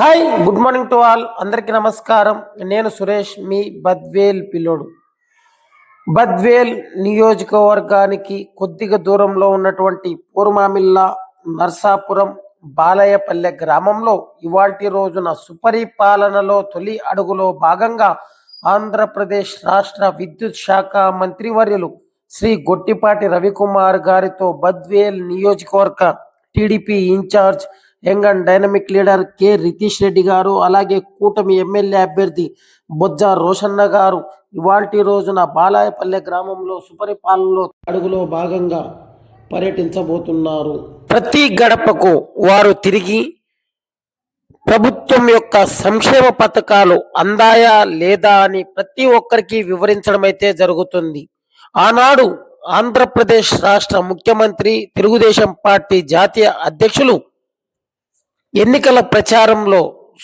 Hi good morning to all అందరికీ నమస్కారం. నేను సురేష్ మీ బద్వేల్ పిల్లోడు. బద్వేల్ నియోజకవర్గానికి కొద్దిగా దూరంలో ఉన్నటువంటి పూర్మామిల్లా నర్సాపురం బాలయ్యపల్లె గ్రామంలో ఇవాటి రోజున సుపరిపాలనలో తొలి అడుగులో భాగంగా ఆంధ్రప్రదేశ్ రాష్ట్ర విద్యుత్ శాఖ మంత్రివర్యులు శ్రీ గొట్టిపాటి రవికుమార్ గారితో బద్వేల్ నియోజకవర్గ TDP in charge young and dynamic leader K Ritish Reddy గారు అలాగే కూటమి ఎమ్మెల్యే అభ్యర్థి బొజ్జ రోషన్న గారు. ఇవాల్టి రోజున బాలాయపల్లె గ్రామంలో సుపరిపాలనలో అడుగులో భాగంగా పర్యటించబోతున్నారు. ప్రతి గడపకు వారు తిరిగి ప్రభుత్వం యొక్క సంక్షేమ పథకాలు అందాయా లేదా అని ప్రతి ఒక్కరికి వివరించడం అయితే జరుగుతుంది. ఆనాడు ఆంధ్రప్రదేశ్ రాష్ట్ర ముఖ్యమంత్రి తెలుగుదేశం పార్టీ జాతీయ అధ్యక్షులు ఎన్నికల ప్రచారంలో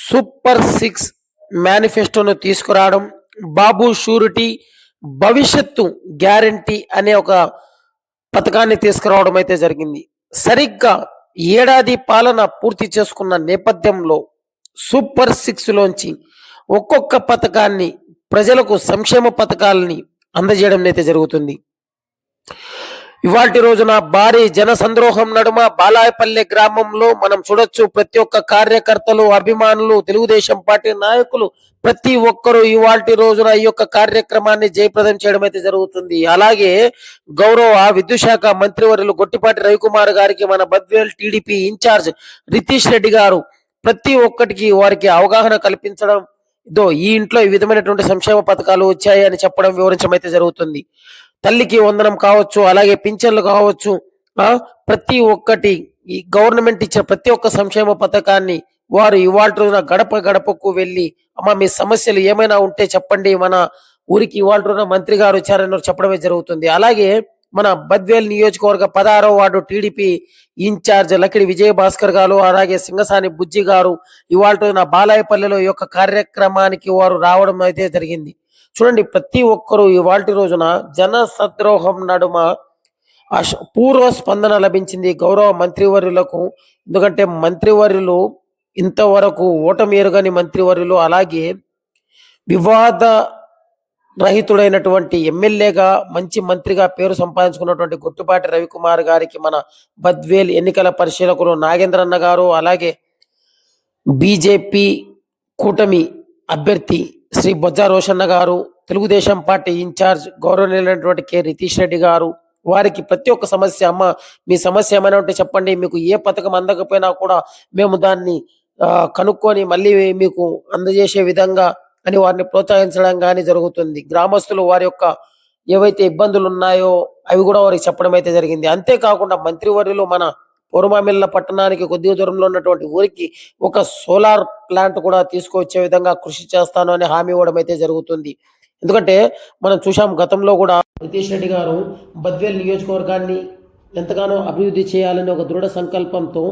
సూపర్ సిక్స్ మేనిఫెస్టోను తీసుకురావడం బాబు షూరిటీ భవిష్యత్తు గ్యారంటీ అనే ఒక పథకాన్ని తీసుకురావడం అయితే జరిగింది. సరిగ్గా ఏడాది పాలన పూర్తి చేసుకున్న నేపథ్యంలో సూపర్ సిక్స్లోంచి ఒక్కొక్క పథకాన్ని ప్రజలకు సంక్షేమ పథకాలని అందజేయడం అయితే జరుగుతుంది. ఇవాటి రోజున భారీ జన సంద్రోహం నడుమ బాలాయపల్లె గ్రామంలో మనం చూడొచ్చు ప్రతి ఒక్క కార్యకర్తలు అభిమానులు తెలుగుదేశం పార్టీ నాయకులు ప్రతి ఒక్కరూ ఇవాటి రోజున ఈ యొక్క కార్యక్రమాన్ని జయప్రదం చేయడం అయితే జరుగుతుంది. అలాగే గౌరవ విద్యుత్ శాఖ మంత్రివర్యులు గొట్టిపాటి రవికుమార్ గారికి మన Badvel TDP in charge Ritish Reddy గారు ప్రతి ఒక్కటికి వారికి అవగాహన కల్పించడం ఇదో ఈ ఇంట్లో ఈ విధమైనటువంటి సంక్షేమ పథకాలు వచ్చాయి అని చెప్పడం వివరించడం అయితే జరుగుతుంది. తల్లికి వందనం కావచ్చు అలాగే పింఛన్లు కావచ్చు ప్రతి ఒక్కటి ఈ గవర్నమెంట్ ఇచ్చిన ప్రతి ఒక్క సంక్షేమ పథకాన్ని వారు ఇవాళ రోజున గడప గడపకు వెళ్ళి అమ్మ మీ సమస్యలు ఏమైనా ఉంటే చెప్పండి. మన ఊరికి ఇవాళ రోజున మంత్రి గారు వచ్చారని చెప్పడమే జరుగుతుంది. అలాగే మన బద్వేల్ నియోజకవర్గ పదహారవ ward TDP in charge Lakidi Vijaya Bhaskar గారు అలాగే సింగసాని బుజ్జి గారు ఇవాళ రోజున బాలాయపల్లిలో యొక్క కార్యక్రమానికి వారు రావడం అయితే జరిగింది. చూడండి ప్రతి ఒక్కరూ ఇవాటి రోజున జన సద్రోహం నడుమ పూర్వ స్పందన లభించింది గౌరవ మంత్రివర్యులకు. ఎందుకంటే మంత్రివర్యులు ఇంతవరకు ఓటమి ఎరుగని మంత్రివర్యులు అలాగే వివాద రహితుడైనటువంటి ఎమ్మెల్యేగా మంచి మంత్రిగా పేరు సంపాదించుకున్నటువంటి గుట్టుపాటి రవికుమార్ గారికి మన బద్వేల్ ఎన్నికల పరిశీలకులు నాగేంద్రన్న గారు అలాగే బీజేపీ కూటమి అభ్యర్థి శ్రీ బొజ్జ రోషన్న గారు తెలుగుదేశం పార్టీ ఇన్ఛార్జ్ గౌరవనీయులైనటువంటి కె. రితీష్ రెడ్డి గారు వారికి ప్రతి ఒక్క సమస్య అమ్మ మీ సమస్య ఏమైనా ఉంటే చెప్పండి మీకు ఏ పథకం అందకపోయినా కూడా మేము దాన్ని కనుక్కొని మళ్ళీ మీకు అందజేసే విధంగా అని వారిని ప్రోత్సహించడం కానీ జరుగుతుంది. గ్రామస్తులు వారి యొక్క ఏవైతే ఇబ్బందులు ఉన్నాయో అవి కూడా వారికి చెప్పడం అయితే జరిగింది. అంతేకాకుండా మంత్రివర్యులు మన పూర్వమిల్ల పట్టణానికి కొద్ది దూరంలో ఉన్నటువంటి ఊరికి ఒక సోలార్ ప్లాంట్ కూడా తీసుకువచ్చే విధంగా కృషి చేస్తాను అని హామీ ఇవ్వడం అయితే జరుగుతుంది. ఎందుకంటే మనం చూసాం గతంలో కూడా నితీష్ రెడ్డి గారు బద్వేల్ నియోజకవర్గాన్ని ఎంతగానో అభివృద్ధి చేయాలని ఒక దృఢ సంకల్పంతో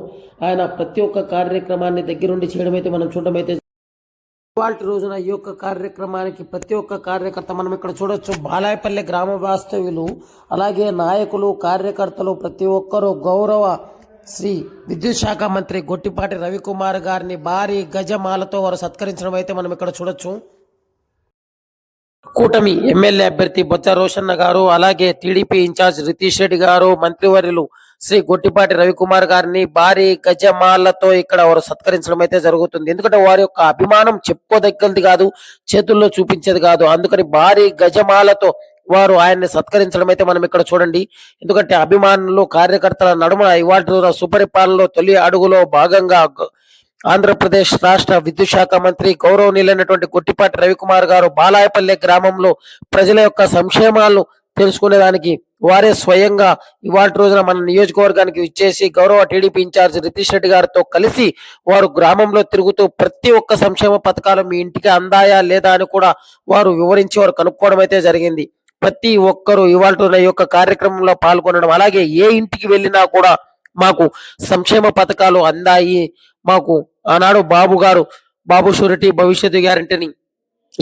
ఆయన ప్రతి ఒక్క కార్యక్రమాన్ని దగ్గరుండి చేయడం అయితే మనం చూడడం అయితే ఇవాళ రోజున ఈ యొక్క కార్యక్రమానికి ప్రతి ఒక్క కార్యకర్త మనం ఇక్కడ చూడొచ్చు. బాలాయపల్లి గ్రామ వాస్తవ్యులు అలాగే నాయకులు కార్యకర్తలు ప్రతి ఒక్కరూ గౌరవ శ్రీ విద్యుత్ శాఖ మంత్రి గొట్టిపాటి రవికుమార్ గారిని భారీ గజమాలతో వారు సత్కరించడం అయితే మనం ఇక్కడ చూడొచ్చు. కూటమి ఎమ్మెల్యే అభ్యర్థి బొత్స రోషన్న గారు అలాగే టీడీపీ ఇన్ఛార్జ్ రితీష్ రెడ్డి గారు మంత్రివర్యులు శ్రీ గొట్టిపాటి రవికుమార్ గారిని భారీ గజమాలతో ఇక్కడ వారు సత్కరించడం అయితే జరుగుతుంది. ఎందుకంటే వారి యొక్క అభిమానం చెప్పుకోదగ్గది కాదు చేతుల్లో చూపించేది కాదు. అందుకని భారీ గజమాలతో వారు ఆయన్ని సత్కరించడం అయితే మనం ఇక్కడ చూడండి. ఎందుకంటే అభిమానులు కార్యకర్తల నడుమ ఇవాటి రోజున సుపరిపాలనలో తొలి అడుగులో భాగంగా ఆంధ్రప్రదేశ్ రాష్ట్ర విద్యుత్ శాఖ మంత్రి గౌరవనీయులైనటువంటి గుట్టిపాటి రవికుమార్ గారు బాలాయపల్లె గ్రామంలో ప్రజల యొక్క సంక్షేమాలను తెలుసుకునేదానికి వారే స్వయంగా ఇవాళ రోజున మన నియోజకవర్గానికి ఇచ్చేసి గౌరవ టీడీపీ ఇన్ఛార్జ్ రితీష్ రెడ్డి గారితో కలిసి వారు గ్రామంలో తిరుగుతూ ప్రతి ఒక్క సంక్షేమ పథకాలు మీ ఇంటికి అందాయా లేదా అని కూడా వారు వివరించి వారు కనుక్కోవడం అయితే జరిగింది. ప్రతి ఒక్కరూ ఇవాళ ఈ యొక్క కార్యక్రమంలో పాల్గొనడం అలాగే ఏ ఇంటికి వెళ్ళినా కూడా మాకు సంక్షేమ పథకాలు అందాయి. మాకు ఆనాడు బాబు గారు బాబు షూరిటీ భవిష్యత్తు గ్యారంటీని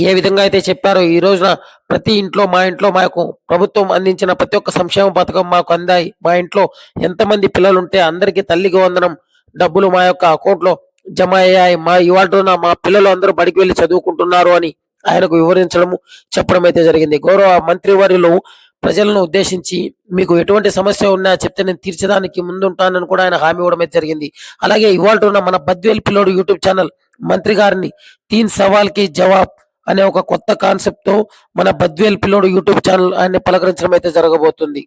ఏ విధంగా అయితే చెప్పారో ఈ రోజున ప్రతి ఇంట్లో మా ఇంట్లో మాకు ప్రభుత్వం అందించిన ప్రతి ఒక్క సంక్షేమ పథకం మాకు అందాయి. మా ఇంట్లో ఎంతమంది పిల్లలు ఉంటే అందరికీ తల్లికి వందనం డబ్బులు మా యొక్క అకౌంట్లో జమ అయ్యాయి. మా ఇవాళ మా పిల్లలు అందరూ బడికి వెళ్ళి చదువుకుంటున్నారు అని ఆయనకు వివరించడము చెప్పడం అయితే జరిగింది. గౌరవ మంత్రివర్యులు ప్రజలను ఉద్దేశించి మీకు ఎటువంటి సమస్య ఉన్నా చెప్తే నేను తీర్చడానికి ముందుంటానని కూడా ఆయన హామీ ఇవ్వడం అయితే జరిగింది. అలాగే ఇవాళ ఉన్న మన బద్వేల్ పిల్లోడు యూట్యూబ్ ఛానల్ మంత్రి గారిని తీన్ సవాల్కి జవాబ్ అనే ఒక కొత్త కాన్సెప్ట్తో మన బద్వేల్ పిల్లోడు యూట్యూబ్ ఛానల్ ఆయన్ని పలకరించడం అయితే జరగబోతుంది.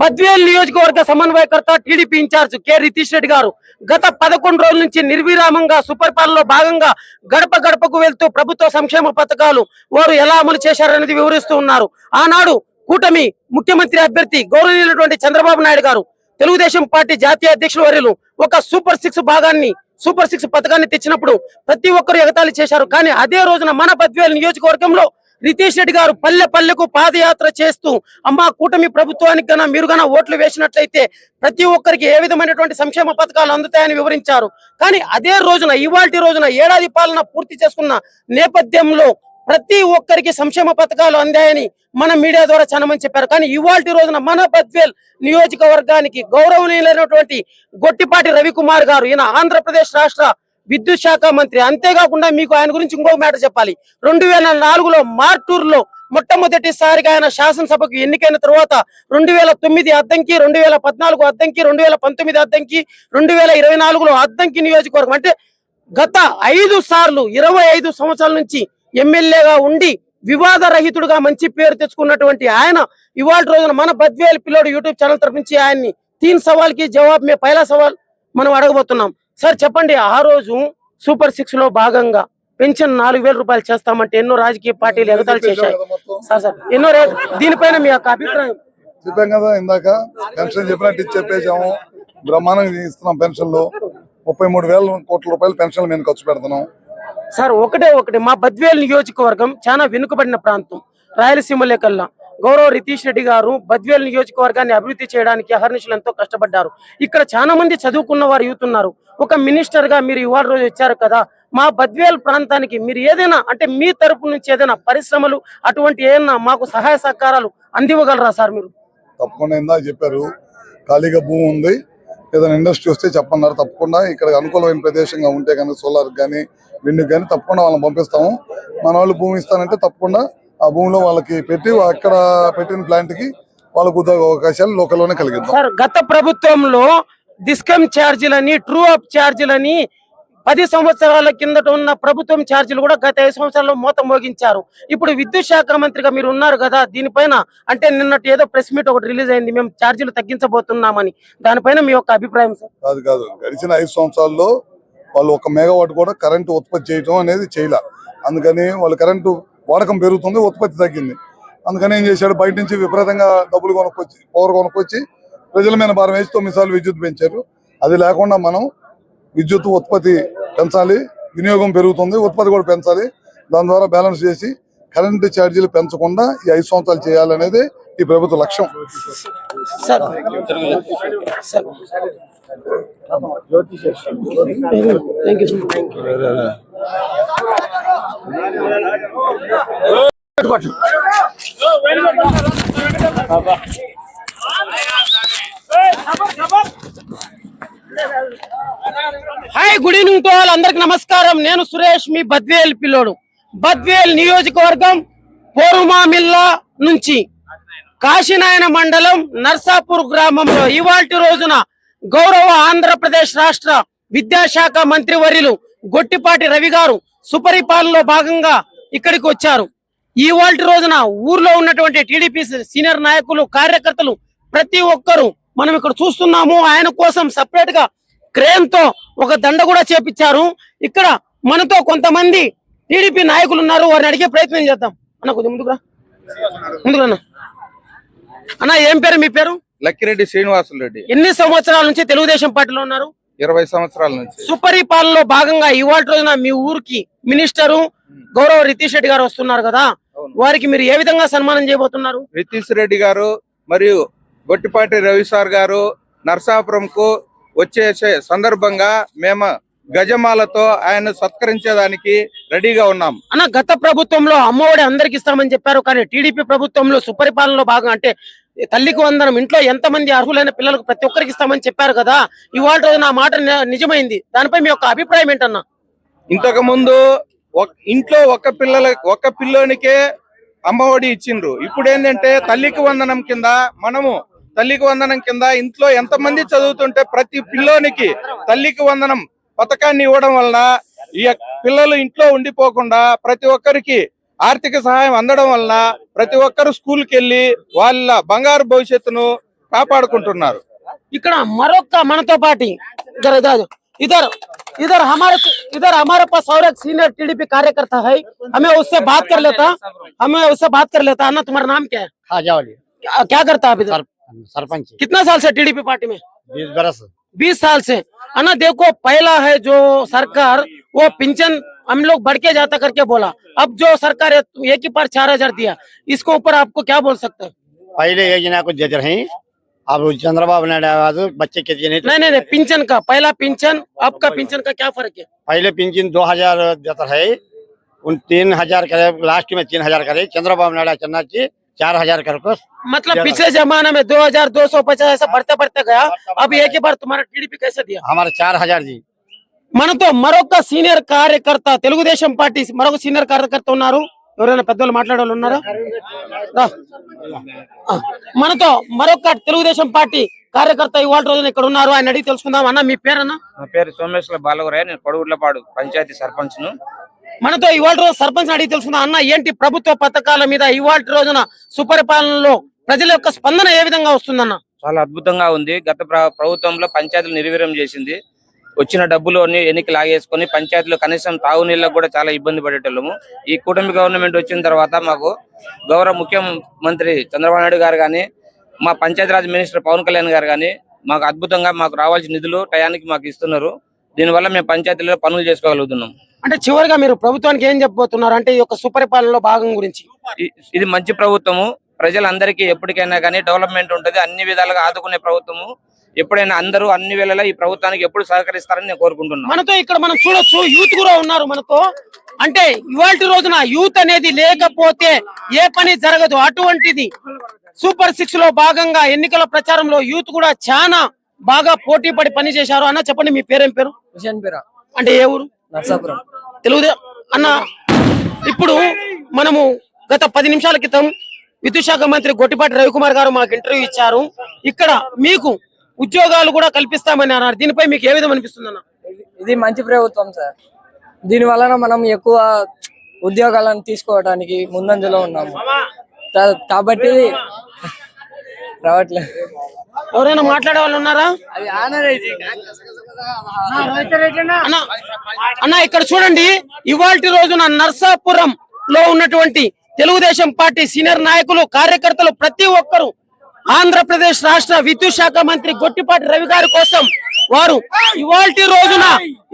బద్వేల్ నియోజకవర్గ సమన్వయకర్త TDP in charge K Ritish Reddy గారు గత పదకొండు రోజుల నుంచి నిర్విరామంగా సుపరిపాలనలో భాగంగా గడప గడపకు వెళ్తూ ప్రభుత్వ సంక్షేమ పథకాలు వారు ఎలా అమలు చేశారనేది వివరిస్తూ ఉన్నారు. ఆనాడు కూటమి ముఖ్యమంత్రి అభ్యర్థి గౌరవనీయులైనటువంటి చంద్రబాబు నాయుడు గారు తెలుగుదేశం పార్టీ జాతీయ అధ్యక్షుల వర్యులు ఒక సూపర్ సిక్స్ భాగాన్ని సూపర్ సిక్స్ పథకాన్ని తెచ్చినప్పుడు ప్రతి ఒక్కరు ఎగతాళి చేశారు. కానీ అదే రోజున మన బద్వేల్ నియోజకవర్గంలో రితీష్ రెడ్డి గారు పల్లె పల్లెకు పాదయాత్ర చేస్తూ అమ్మా కూటమి ప్రభుత్వానికి గన మీరు గన ఓట్లు వేసినట్లయితే ప్రతి ఒక్కరికి ఏ విధమైనటువంటి సంక్షేమ పథకాలు అందుతాయని వివరించారు. కానీ అదే రోజున ఇవాల్టి రోజున ఏడాది పాలన పూర్తి చేసుకున్న నేపథ్యంలో ప్రతి ఒక్కరికి సంక్షేమ పథకాలు అందాయని మన మీడియా ద్వారా చాలా మంది చెప్పారు. కానీ ఇవాల్టి రోజున మన బద్వేల్ నియోజకవర్గానికి గౌరవనీయులైనటువంటి గొట్టిపాటి రవికుమార్ గారు ఈయన ఆంధ్రప్రదేశ్ రాష్ట్ర విద్యుత్ శాఖ మంత్రి. అంతేకాకుండా మీకు ఆయన గురించి ఇంకొక మాట చెప్పాలి. రెండు వేల నాలుగులో మార్టూరులో మొట్టమొదటిసారిగా ఆయన శాసనసభకు ఎన్నికైన తర్వాత రెండు వేల తొమ్మిది అద్దంకి రెండు వేల పద్నాలుగు అద్దంకి రెండు వేల పంతొమ్మిది అద్దంకి రెండు వేల ఇరవై నాలుగులో అద్దంకి నియోజకవర్గం. అంటే గత ఐదు సార్లు ఇరవై ఐదు సంవత్సరాల నుంచి ఎమ్మెల్యేగా ఉండి వివాద రహితుడుగా మంచి పేరు తెచ్చుకున్నటువంటి ఆయన ఇవాళ రోజున మన బద్వేల్ పిల్లోడు యూట్యూబ్ ఛానల్ తరపు నుంచి ఆయన్ని తీన్ సవాల్కి జవాబ్ మే పైలా సవాల్ మనం అడగబోతున్నాం. సార్ చెప్పండి ఆ రోజు సూపర్ సిక్స్లో భాగంగా పెన్షన్ నాలుగు వేల రూపాయలు చేస్తామంటే ఎన్నో రాజకీయ పార్టీలు ఎగతాళి చేశాయి. సార్ సార్ ఎన్నో రే- దీనిపైన మీ యొక్క అభిప్రాయం? చెప్పాం కదా ఇందాక పెన్షన్ చెప్పినట్టు చెప్పేసాము బ్రహ్మాండంగా ఇస్తున్నాం పెన్షన్లు. ముప్పై మూడు వేల కోట్ల రూపాయలు పెన్షన్లు మేము ఖర్చు పెడుతున్నాం. సార్ ఒకటే ఒకటి మా బద్వేల్ నియోజకవర్గం చాలా వెనుకబడిన ప్రాంతం. రాయలసీమ కల్లా గౌరవ రితీష్ రెడ్డి గారు బద్వేల్ నియోజకవర్గాన్ని అభివృద్ధి చేయడానికి అహర్నిశలు ఎంతో కష్టపడ్డారు. ఇక్కడ చాలా మంది చదువుకున్న వారు యూత్ ఉన్నారు. ఒక మినిస్టర్గా మీరు ఇవాళ రోజు వచ్చారు కదా మా బద్వేల్ ప్రాంతానికి మీరు ఏదైనా అంటే మీ తరపు నుంచి ఏదైనా పరిశ్రమలు అటువంటి ఏదైనా మాకు సహాయ సహకారాలు అందివ్వగలరా సార్ మీరు? తప్పకుండా ఇందాక చెప్పారు. ఖాళీగా భూమి ఉంది. ఏదైనా ఇండస్ట్రీ వస్తే చెప్పన్నారు. తప్పకుండా ఇక్కడ అనుకూలమైన ప్రదేశంగా ఉంటే కానీ సోలార్ కానీ విండ్ కానీ తప్పకుండా వాళ్ళని పంపిస్తాము. మన వాళ్ళు భూమి ఇస్తానంటే తప్పకుండా ఆ భూమిలో వాళ్ళకి పెట్టి అక్కడ పెట్టిన ప్లాంట్కి వాళ్ళకు ఉద్యోగ అవకాశాలు లోకల్లోనే కలిగిద్దాం. సార్ గత ప్రభుత్వంలో డిస్కమ్ ఛార్జీలని ట్రూ అప్ ఛార్జీలని పది సంవత్సరాల కిందట ఉన్న ప్రభుత్వం ఛార్జీలు కూడా గత ఐదు సంవత్సరాల్లో మూత మోగించారు. ఇప్పుడు విద్యుత్ శాఖ మంత్రిగా మీరు ఉన్నారు కదా దీనిపైన అంటే నిన్నటి ఏదో ప్రెస్ మీట్ ఒకటి రిలీజ్ అయింది మేము ఛార్జీలు తగ్గించబోతున్నామని. దానిపైన మీ యొక్క అభిప్రాయం సార్? కాదు కాదు. గడిచిన ఐదు సంవత్సరాల్లో వాళ్ళు ఒక మెగావాట్ కూడా కరెంటు ఉత్పత్తి చేయడం అనేది చేయలే. అందుకని వాళ్ళు కరెంటు వాడకం పెరుగుతుంది ఉత్పత్తి తగ్గింది. అందుకని ఏం చేశాడు? బయట నుంచి విపరీతంగా డబ్బులు కొనుక్కొచ్చి పవర్ కొనుక్కొచ్చి ప్రజల మీద భారం వేసి తొమ్మిది సార్లు విద్యుత్ పెంచారు. అది లేకుండా మనం విద్యుత్ ఉత్పత్తి పెంచాలి వినియోగం పెరుగుతుంది ఉత్పత్తి కూడా పెంచాలి. దాని ద్వారా బ్యాలెన్స్ చేసి కరెంటు ఛార్జీలు పెంచకుండా ఈ ఐదు సంవత్సరాలు చేయాలనేది ఈ ప్రభుత్వ లక్ష్యం. Thank you hi good evening to all. అందరికి నమస్కారం. నేను సురేష్ మీ బద్వేల్ పిల్లోడు. బద్వేల్ నియోజకవర్గం పోరుమామిల్లా నుంచి కాశీనాయన మండలం నర్సాపూర్ గ్రామంలో ఇవాటి రోజున గౌరవ ఆంధ్రప్రదేశ్ రాష్ట్ర విద్యాశాఖ మంత్రివర్యులు గొట్టిపాటి రవి గారు సుపరిపాలనలో భాగంగా ఇక్కడికి వచ్చారు. ఈ వాల్టి రోజున ఊర్లో ఉన్నటువంటి టీడీపీ సీనియర్ నాయకులు కార్యకర్తలు ప్రతి ఒక్కరు మనం ఇక్కడ చూస్తున్నాము. ఆయన కోసం సపరేట్గా క్రేన్తో ఒక దండ కూడా చేపించారు. ఇక్కడ మనతో కొంతమంది టీడీపీ నాయకులు ఉన్నారు. వారిని అడిగే ప్రయత్నం చేద్దాం. అన్న కొద్దిగా ముందుకురా ముందుకు అన్న. అన్న ఏం పేరు? మీ పేరు? లక్కిరెడ్డి శ్రీనివాసులు రెడ్డి ఎన్ని సంవత్సరాల నుంచి తెలుగుదేశం పార్టీలో ఉన్నారు? ఇరవై సంవత్సరాల నుంచి. సుపరిపాలనలో భాగంగా ఇవాళ రోజున మీ ఊరికి మినిస్టరు గౌరవ రితీష్ రెడ్డి గారు వస్తున్నారు కదా. వారికి మీరు ఏ విధంగా సన్మానం చేయబోతున్నారు? రితీష్ రెడ్డి గారు మరియు గొట్టిపాటి రవి సార్ గారు నర్సాపురంకు వచ్చేసే సందర్భంగా మేము గజమాలతో ఆయన సత్కరించేదానికి రెడీగా ఉన్నాం. అన్న గత ప్రభుత్వంలో అమ్మఒడి అందరికి ఇస్తామని చెప్పారు కానీ టీడీపీ ప్రభుత్వంలో సుపరిపాలనలో భాగం అంటే తల్లికి వందనం ఇంట్లో ఎంతమంది అర్హులైన పిల్లలకు ప్రతి ఒక్కరికి ఇస్తామని చెప్పారు కదా ఇవాళ రోజు నా మాట నిజమైంది. దానిపై మీ యొక్క అభిప్రాయం ఏంటన్నా? ఇంతకు ముందు ఇంట్లో ఒక పిల్లల ఒక పిల్లోనికే అమ్మఒడి ఇచ్చిండ్రు. ఇప్పుడు ఏంటంటే తల్లికి వందనం కింద మనము తల్లికి వందనం కింద ఇంట్లో ఎంతమంది చదువుతుంటే ప్రతి పిల్లోనికి తల్లికి వందనం పథకాన్ని ఇవ్వడం వలన ఈ పిల్లలు ఇంట్లో ఉండిపోకుండా ప్రతి ఒక్కరికి ఆర్థిక సహాయం అందడం వలన ప్రతి ఒక్కరు స్కూల్కి వెళ్ళి వాళ్ళ బంగారు భవిష్యత్తును కాపాడుకుంటున్నారు ఇక్కడ మరొక మనతో పాటి इधर इधर इधर इधर हमारे इधर हमारे पास और एक सीनियर टीडीपी कार्यकर्ता है हमें उससे बात कर लेता हमें उससे बात कर लेता अन्ना तुम्हारा नाम क्या है खाजा वाली क्या, क्या करता है आप इधर सरपंच कितना साल से टीडीपी पार्टी में बीस बरस बीस साल से अन्ना देखो पहला है जो सरकार वो पिंचन हम लोग बढ़ के जाता करके बोला अब जो सरकार है एक ही बार चार हज़ार दिया इसको ऊपर आपको क्या बोल सकते हैं? पहले योजना को जज रहे अब चंद्रबाबु नायडु बच्चे के नहीं नहीं नहीं नहीं पिंचन का पहला पिंचन आपका पिंचन का क्या फ़र्क है? पहले पेंशन दो हज़ार देता है उन तीन हज़ार करे लास्ट में तीन हज़ार करे चंद्रबाबु नायडु चन्ना जी चार हज़ार कर मतलब पिछले जमाने में दो हज़ार दो सौ पचास ऐसा बढ़ते बढ़ते गया अब एक ही बार तुम्हारा टीडीपी कैसे दिया? हमारे चार हज़ार जी। మనతో మరొక సీనియర్ కార్యకర్త తెలుగుదేశం పార్టీ మరొక సీనియర్ కార్యకర్త ఉన్నారు. ఎవరైనా పెద్దలు మాట్లాడే ఉన్నారా? మనతో మరొక తెలుగుదేశం పార్టీ కార్యకర్త ఇవాళ రోజున ఇక్కడ ఉన్నారు. ఆయన అడిగి తెలుసుకుందాం. అన్న మీ పేరన్నా? నా పేరు సోమేశ్వర బాలవరాయ నేను కొడుగుడ్లపాడు పంచాయతీ సర్పంచ్ను మనతో ఇవాళ రోజు సర్పంచ్ అడిగి తెలుసుకుందాం. అన్న ఏంటి ప్రభుత్వ పథకాల మీద ఇవాళ రోజున సుపరిపాలనలో ప్రజల యొక్క స్పందన ఏ విధంగా వస్తుందన్న? చాలా అద్భుతంగా ఉంది. గత ప్ర- ప్రభుత్వంలో పంచాయతీలు నిర్వీర్యం చేసింది. వచ్చిన డబ్బులు అన్ని ఎన్నిక లాగేసుకొని పంచాయతీలో కనీసం తాగునీళ్ళకు కూడా చాలా ఇబ్బంది పడేటోళ్ళము. ఈ కూటమి గవర్నమెంట్ వచ్చిన తర్వాత మాకు గౌరవ ముఖ్యమంత్రి చంద్రబాబు నాయుడు గారు కానీ మా పంచాయతీరాజ్ మినిస్టర్ పవన్ కళ్యాణ్ గారు కానీ మాకు అద్భుతంగా మాకు రావాల్సిన నిధులు టయానికి మాకు ఇస్తున్నారు. దీనివల్ల మేము పంచాయతీలో పనులు చేసుకోగలుగుతున్నాం. అంటే చివరిగా మీరు ప్రభుత్వానికి ఏం చెప్పబోతున్నారు? అంటే ఈ యొక్క సుపరిపాలనలో భాగం గురించి. ఇది మంచి ప్రభుత్వము. ప్రజలందరికీ ఎప్పటికైనా కానీ డెవలప్మెంట్ ఉంటది. అన్ని విధాలుగా ఆదుకునే ప్రభుత్వము. ఎప్పుడైనా అందరూ అన్ని వేళలా ఈ ప్రభుత్వానికి ఎప్పుడు సహకరిస్తారని నేను కోరుకుంటున్నాను మనతో ఇక్కడ మనం చూడొచ్చు యూత్ కూడా ఉన్నారు మనతో. అంటే ఇవాళ రోజున యూత్ అనేది లేకపోతే ఏ పని జరగదు. అటువంటిది సూపర్ సిక్స్లో భాగంగా ఎన్నికల ప్రచారంలో యూత్ కూడా చాలా బాగా పోటీ పడి పని చేశారు అన్న చెప్పండి మీ పేరేం పేరు? అంటే ఏ ఊరు? నర్సాపురం. తెలుగుదే అన్న ఇప్పుడు మనము గత పది నిమిషాల క్రితం విద్యుత్ శాఖ మంత్రి గొట్టిపాటి రవికుమార్ గారు మాకు ఇంటర్వ్యూ ఇచ్చారు. ఇక్కడ మీకు ఉద్యోగాలు కూడా కల్పిస్తామని అన్నారు. దీనిపై మీకు ఏ విధం అనిపిస్తుంది అన్న? ఇది- మంచి ప్రభుత్వం సార్. దీని వలన మనం ఎక్కువ ఉద్యోగాలను తీసుకోవడానికి ముందంజలో ఉన్నాము. కాబట్టి రావట్లేదు ఎవరైనా మాట్లాడే వాళ్ళు ఉన్నారా? అన్న ఇక్కడ చూడండి. ఇవాల్టి రోజున నర్సాపురం లో ఉన్నటువంటి తెలుగుదేశం పార్టీ సీనియర్ నాయకులు కార్యకర్తలు ప్రతి ఒక్కరు ఆంధ్రప్రదేశ్ రాష్ట్ర విద్యుత్ శాఖ మంత్రి గొట్టిపాటి రవి గారి కోసం వారు ఇవాల్టి రోజున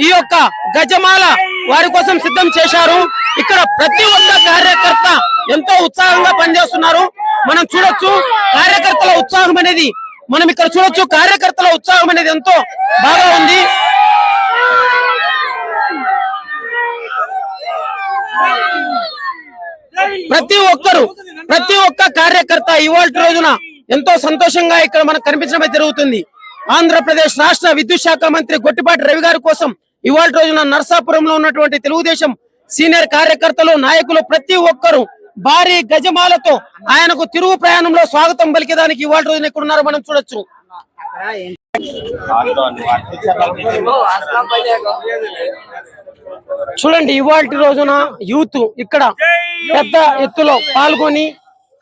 ఈ యొక్క గజమాల వారి కోసం సిద్ధం చేశారు. ఇక్కడ ప్రతి ఒక్క కార్యకర్త ఎంతో ఉత్సాహంగా పనిచేస్తున్నారు. మనం చూడొచ్చు కార్యకర్తల ఉత్సాహం అనేది మనం ఇక్కడ చూడొచ్చు కార్యకర్తల ఉత్సాహం అనేది ఎంతో బాగా ఉంది. ప్రతి ఒక్కరు ప్రతి ఒక్క కార్యకర్త ఇవాళ రోజున ఎంతో సంతోషంగా ఇక్కడ మనకు కనిపించడమే జరుగుతుంది. ఆంధ్రప్రదేశ్ రాష్ట్ర విద్యుత్ శాఖ మంత్రి గొట్టిపాటి రవి గారి కోసం ఇవాళ రోజున నర్సాపురంలో ఉన్నటువంటి తెలుగుదేశం సీనియర్ కార్యకర్తలు నాయకులు ప్రతి ఒక్కరు భారీ గజమాలతో ఆయనకు తిరుగు ప్రయాణంలో స్వాగతం పలికేదానికి ఇవాళ రోజున ఇక్కడ ఉన్నారు. మనం చూడొచ్చు. చూడండి ఇవాళ రోజున యూత్ ఇక్కడ పెద్ద ఎత్తులో పాల్గొని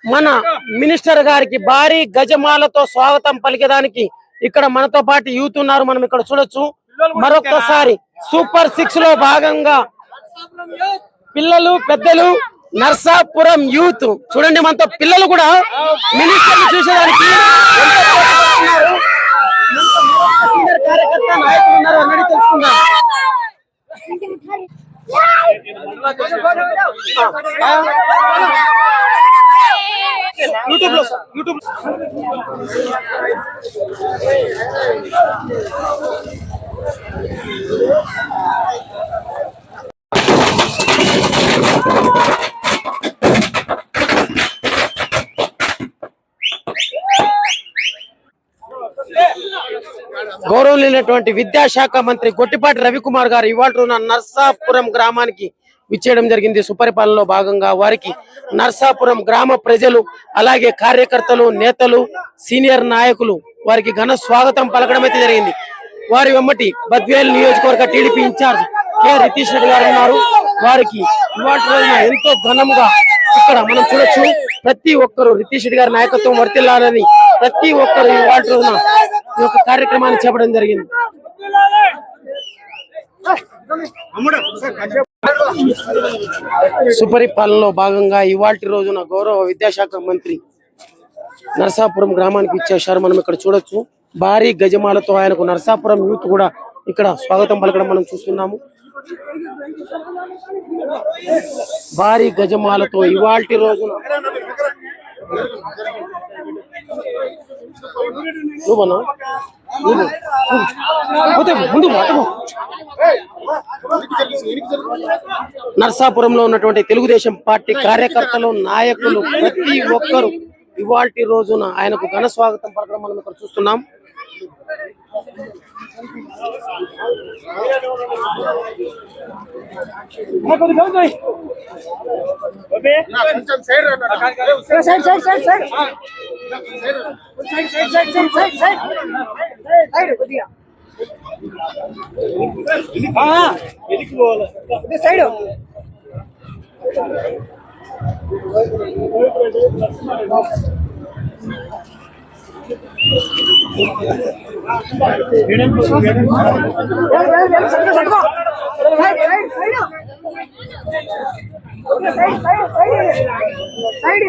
మన మినిస్టర్ గారికి భారీ గజమాలతో స్వాగతం పలికేదానికి ఇక్కడ మనతో పాటు యూత్ ఉన్నారు. మనం ఇక్కడ చూడొచ్చు. మరొక్కసారి సూపర్ సిక్స్లో భాగంగా పిల్లలు పెద్దలు నర్సాపురం యూత్. చూడండి మనతో పిల్లలు కూడా మినిస్టర్ చూసేదానికి కార్యకర్త నాయకులు ఉన్నారు తెలుసుకుందాం. యూట్యూబ్లో యూట్యూబ్ Thank you. గౌరవనీయులైనటువంటి విద్యాశాఖ మంత్రి గొట్టిపాటి రవికుమార్ గారు ఇవాళ నర్సాపురం గ్రామానికి విచ్చేయడం జరిగింది. సుపరిపాలనలో భాగంగా వారికి నర్సాపురం గ్రామ ప్రజలు అలాగే కార్యకర్తలు నేతలు సీనియర్ నాయకులు వారికి ఘన స్వాగతం పలకడం అయితే జరిగింది. వారి వెమ్మటి బద్వేల్ నియోజకవర్గ TDP in charge K. Ritish Reddy గారు ఉన్నారు. వారికి ఇవాటి రోజున ఎంతో ఘనంగా ఇక్కడ మనం చూడొచ్చు ప్రతి ఒక్కరు రితీష్ రెడ్డి గారి నాయకత్వం వర్తిల్లాలని ప్రతి ఒక్కరు ఇవాళ రోజున ఈ యొక్క కార్యక్రమాన్ని చేపడం జరిగింది. సుపరిపాలనలో భాగంగా ఇవాటి రోజున గౌరవ విద్యాశాఖ మంత్రి నరసాపురం గ్రామానికి ఇచ్చేశారు మనం ఇక్కడ చూడొచ్చు. భారీ గజమాలతో ఆయనకు నరసాపురం యూత్ కూడా ఇక్కడ స్వాగతం పలకడం మనం చూస్తున్నాము. భారీ గజమాలతో ఇవాల్టి రోజున నువ్వు? పోతే ముందు నర్సాపురంలో ఉన్నటువంటి తెలుగుదేశం పార్టీ కార్యకర్తలు నాయకులు ప్రతి ఒక్కరు ఇవాల్టి రోజున ఆయనకు ఘన స్వాగతం పలకడం మనం ఇక్కడ చూస్తున్నాం. కొంచెం కొంచెం ఓకే కొంచెం సైడ్ రా side side side side side side side side side side side కొద్దిగా ఆ ఎదికి పోవాలి ఇది side Thank you. Side side side